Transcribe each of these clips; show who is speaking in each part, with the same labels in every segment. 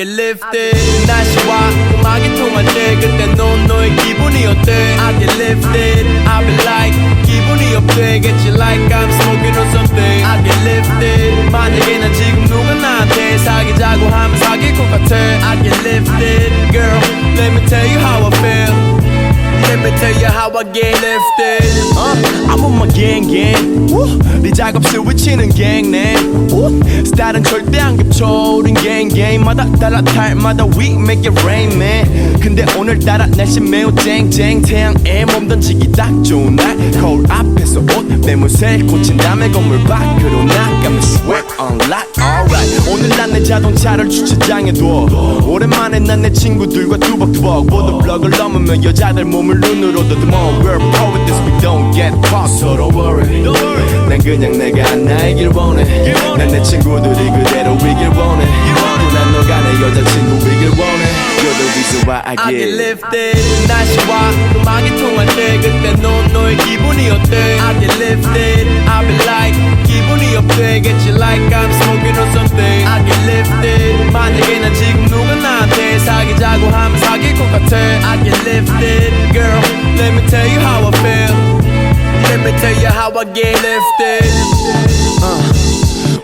Speaker 1: Get lifted 날씨와 음악이 통할 때 그때 넌 너의 기분이 어때 I get lifted I be like 기분이 업되겠지 like I'm smoking on something I get lifted 만약에 난 지금 누가 나한테 사귀자고 하면 사귈 것 같아 I get lifted girl let me tell you how I feel Let me tell you how I get lifted. Uh, I'm on my gang gang. Woo. 네 작업실 위치는. Woo. 스타일은 절대 안 겹쳐. 우린 gang gang마다 따라 탈마다 we make it rain man. 근데 오늘따라 날씨 매우 쨍쨍. 태양에 몸 던지기 딱 좋은 날. 거울 앞에서 옷 매무새 고친 다음에 건물 밖으로 나가면 sweat on lock. Alright. 오늘 난 내 자동차를 주차장에 둬. 오랜만에 난 내 친구들과 두벅두벅 모두 블럭을 넘으며 여자들 몸을 눈으로 더듬어 We're pro with this we don't get caught So don't worry 난 그냥 내가 나이길 원해 난 내 친구들이 그대로 이길 원해 난 너가 내 여자친구이길 원해 You're the reason why I get, lifted 날씨와 음악이 통할 때 그때 넌 너의 기분이 어때 I get lifted I be like 기분이 업되겠지 like I'm smoking on something I get lifted 만약에 난 지금 누가 나한테 how I get lifted uh.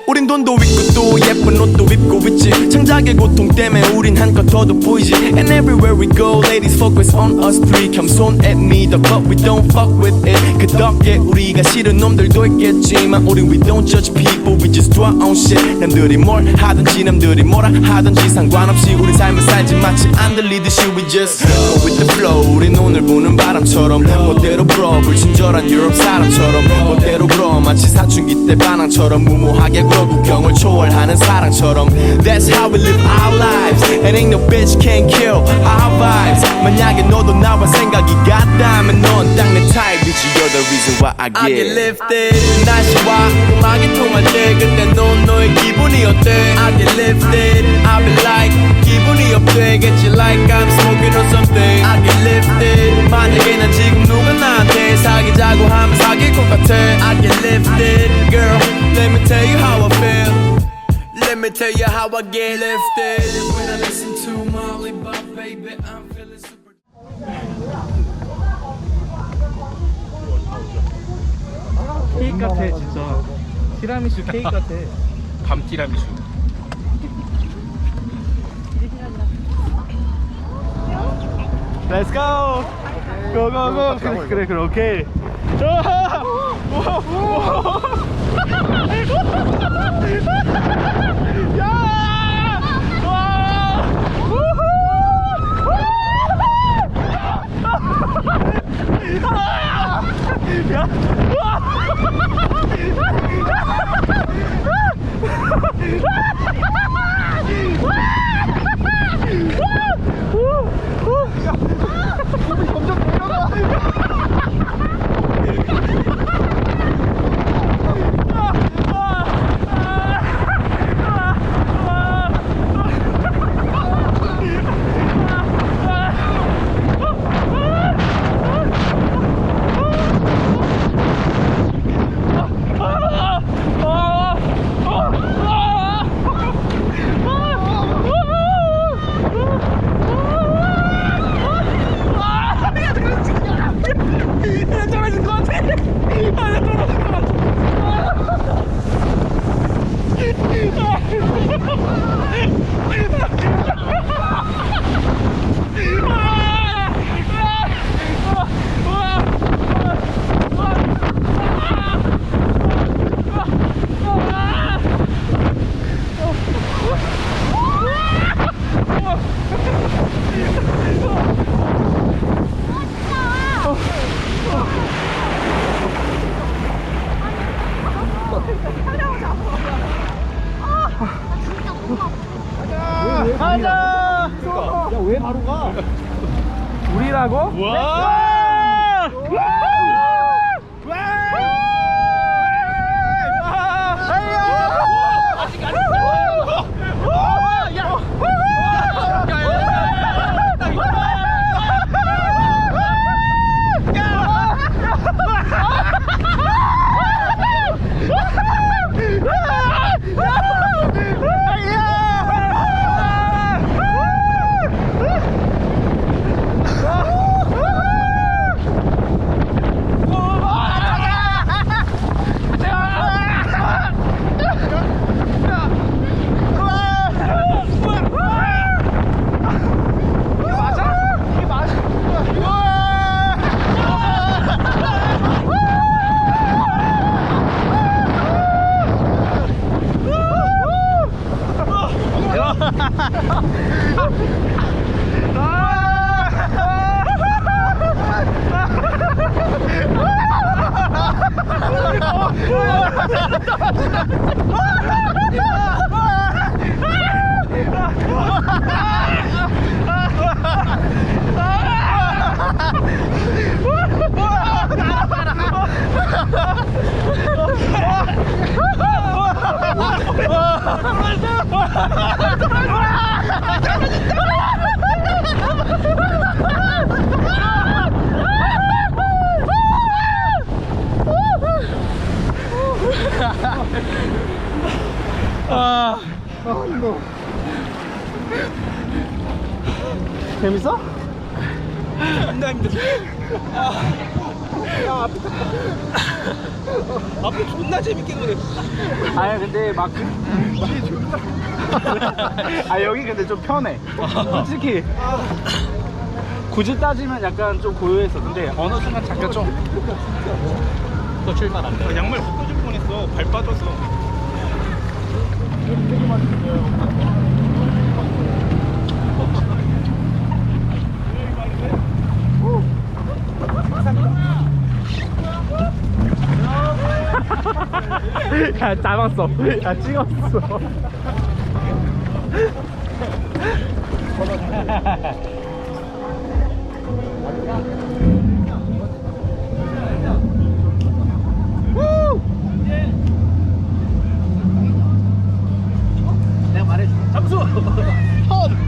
Speaker 1: 우린 돈도 있고 또 예쁜 옷도 입고 있지 창작의 고통 때문에 우린 한껏 더도 보이지 And everywhere we go ladies focus on us three 겸손해 믿어 but we don't fuck with it 그 덕에 우리가 싫은 놈들도 있겠지만 우린 we don't judge people we just do our own shit. 남들이 뭘 하든지 남들이 뭐라 하든지 상관없이 우리 삶을 살지 마치 안 들리듯이 we just go with the flow. 우린 오늘 부는 바람처럼 멋대로 불어 불친절한 유럽 사람처럼 멋대로 불어 마치 사춘기 때 반항처럼 무모하게 굴어 국경을 초월하는 사랑처럼. That's how we live our lives. And ain't no bitch can kill our vibes. 만약에 너도 나와 생각이 I get, I get lifted 날씨와 음악이 통할 때 그때 넌 너의 기분이 어때 I get lifted I be like 기분이 업되겠지 like I'm smoking on something I get lifted 만약에 난 지금 누가 나한테 사귀자고 하면 사귈 것 같아 I get lifted girl let me tell you how I feel Let me tell you how I get lifted When I listen to Molly Bob baby I'm feeling
Speaker 2: 케이크 같아 진짜. 티라미수 케이크 같아
Speaker 3: 밤 티라미수.
Speaker 2: Let's go. 고고고 그래 그래 그래. 오케이. 좋아. 야! 와! Ah! 가자 야왜 바로 가 우리라고? 와! 재밌어?
Speaker 3: 존나 힘들어. 야, 앞에. 앞에 존나 재밌게 노래.
Speaker 2: 아니 근데 막 그... 아 여기 근데 좀 편해 솔직히 굳이 따지면 약간 좀 고요했었는데 어느 순간 잠깐 좀
Speaker 3: 칠만 안 돼. 양말 벗겨질 뻔했어. 발 빠져서.
Speaker 2: 야 잡았어. 야 찍었어. 내가 말해줘 잠수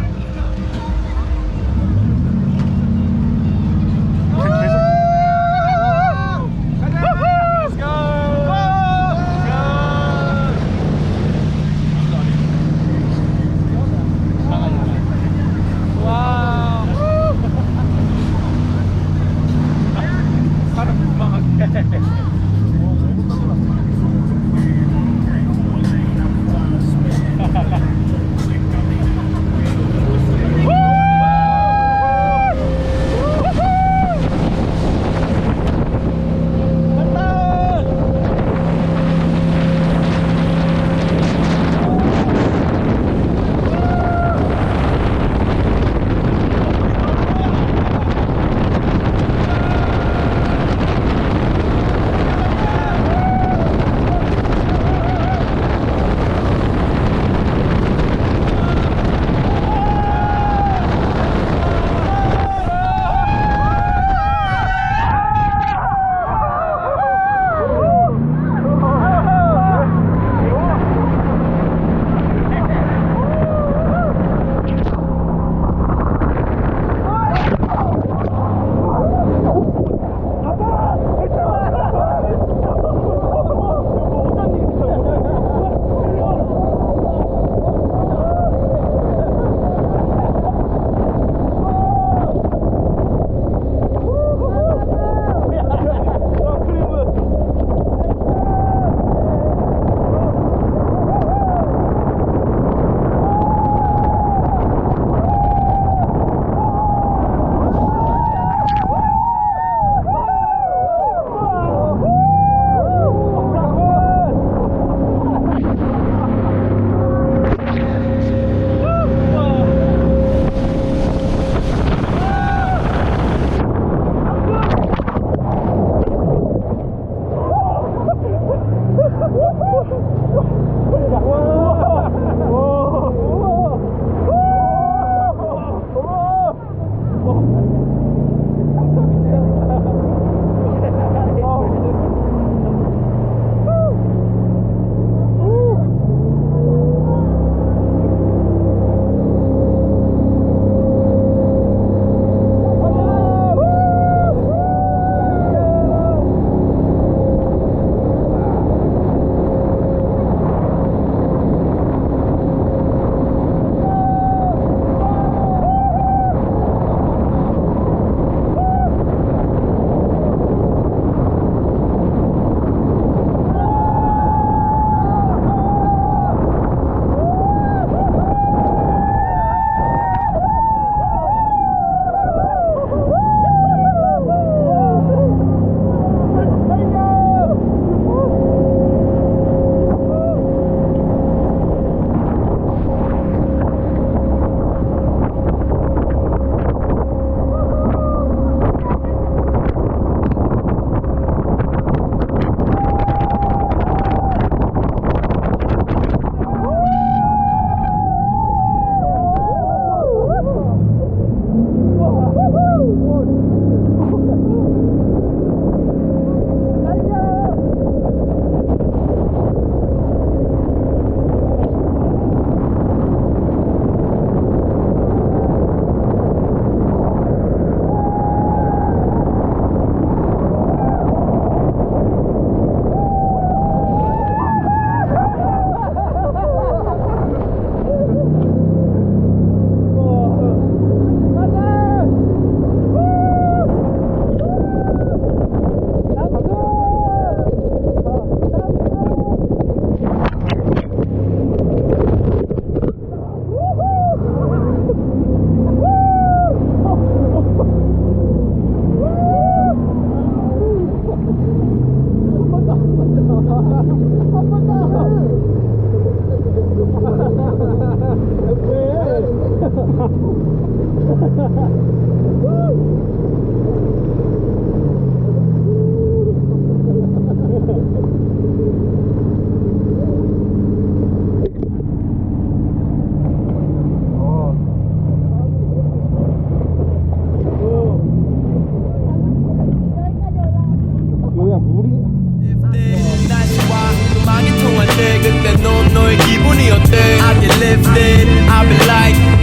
Speaker 2: 그때 넌 너의 기분이
Speaker 1: 어때? I get lifted, I be like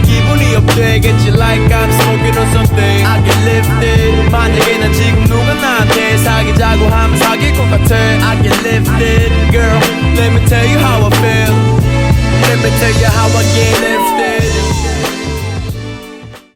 Speaker 1: 기분이 업되겠지 like I'm smoking on something I get lifted 만약에 난 지금 누가 나한테 사귀자고 하면 사귈 것 같아 I get lifted girl let me tell you how I feel Let me tell you how I get